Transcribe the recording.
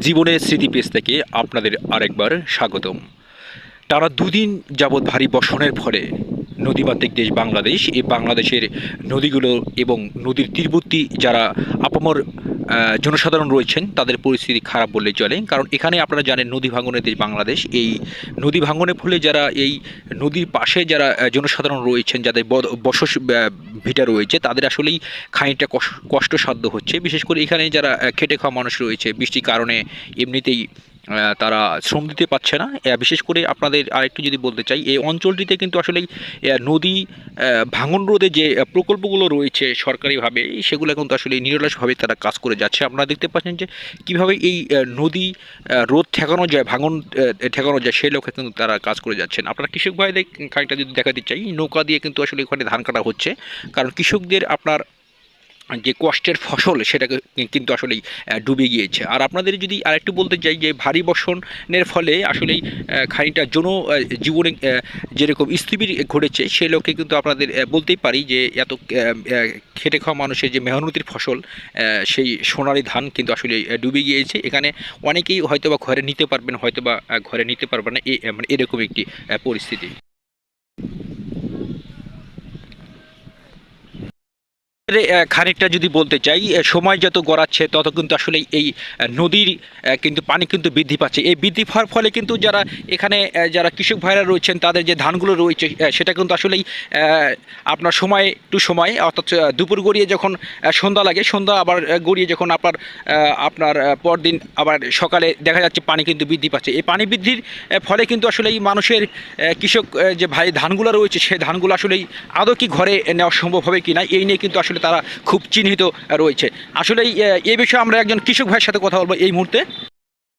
জীবনের স্মৃতি পেজ থেকে আপনাদের আরেকবার স্বাগতম। টানা দুদিন যাবৎ ভারী বর্ষণের ফলে নদীমাতৃক দেশ বাংলাদেশ এই বাংলাদেশের নদীগুলো এবং নদীর তীরবর্তী যারা আপামর জনসাধারণ রয়েছেন, তাদের পরিস্থিতি খারাপ বললে চলে। কারণ এখানে আপনারা জানেন নদী ভাঙনের দেশ বাংলাদেশ। এই নদী ভাঙনের ফলে যারা এই নদীর পাশে যারা জনসাধারণ রয়েছেন, যাদের বসস ভিটা রয়েছে, তাদের আসলেই খানিকটা কষ- কষ্টসাধ্য হচ্ছে। বিশেষ করে এখানে যারা খেটে খাওয়া মানুষ রয়েছে, বৃষ্টির কারণে এমনিতেই তারা শ্রম দিতে পারছে না। বিশেষ করে আপনাদের আরেকটু যদি বলতে চাই এই অঞ্চলটিতে কিন্তু আসলে নদী ভাঙন রোধে যে প্রকল্পগুলো রয়েছে সরকারিভাবে, সেগুলো কিন্তু আসলে নিরলসভাবে তারা কাজ করে যাচ্ছে। আপনারা দেখতে পাচ্ছেন যে, কীভাবে এই নদী রোধ ঠেকানো যায়, ভাঙন ঠেকানো যায়, সেই লক্ষ্যে কিন্তু তারা কাজ করে যাচ্ছেন। আপনারা কৃষক ভাইদের খানিকটা যদি দেখাতে চাই, নৌকা দিয়ে কিন্তু আসলে ওখানে ধান কাটা হচ্ছে। কারণ কৃষকদের আপনার যে কষ্টের ফসল সেটাকে কিন্তু আসলেই ডুবে গিয়েছে। আর আপনাদের যদি আরেকটু বলতে চাই যে ভারী বর্ষণের ফলে আসলেই খানিকটা জন জীবনে যেরকম স্থিতির ঘটেছে, সে লক্ষ্যে কিন্তু আপনাদের বলতেই পারি যে এত খেটে খাওয়া মানুষের যে মেহনতির ফসল সেই সোনালি ধান কিন্তু আসলে ডুবে গিয়েছে। এখানে অনেকেই হয়তোবা ঘরে নিতে পারবেন, হয়তোবা ঘরে নিতে পারবেন না মানে এরকম একটি পরিস্থিতি। খানিকটা যদি বলতে চাই সময় যত গড়াচ্ছে, তত কিন্তু আসলে এই নদীর কিন্তু পানি কিন্তু বৃদ্ধি পাচ্ছে। এই বৃদ্ধি পাওয়ার ফলে কিন্তু যারা এখানে যারা কৃষক ভাইরা রয়েছেন, তাদের যে ধানগুলো রয়েছে সেটা কিন্তু আসলেই আপনার সময় টু সময়, অর্থাৎ দুপুর গড়িয়ে যখন সন্ধ্যা লাগে, সন্ধ্যা আবার গড়িয়ে যখন আপনার আপনার পরদিন আবার সকালে দেখা যাচ্ছে পানি কিন্তু বৃদ্ধি পাচ্ছে। এই পানি বৃদ্ধির ফলে কিন্তু আসলে এই মানুষের কৃষক যে ভাই ধানগুলো রয়েছে সেই ধানগুলো আসলেই আদৌ কি ঘরে নেওয়া সম্ভব হবে কি না, এই নিয়ে কিন্তু আসলে তারা খুব চিহ্নিত রয়েছে। আসলে এই বিষয়ে আমরা একজন কৃষক ভাইয়ের সাথে কথা বলব এই মুহূর্তে।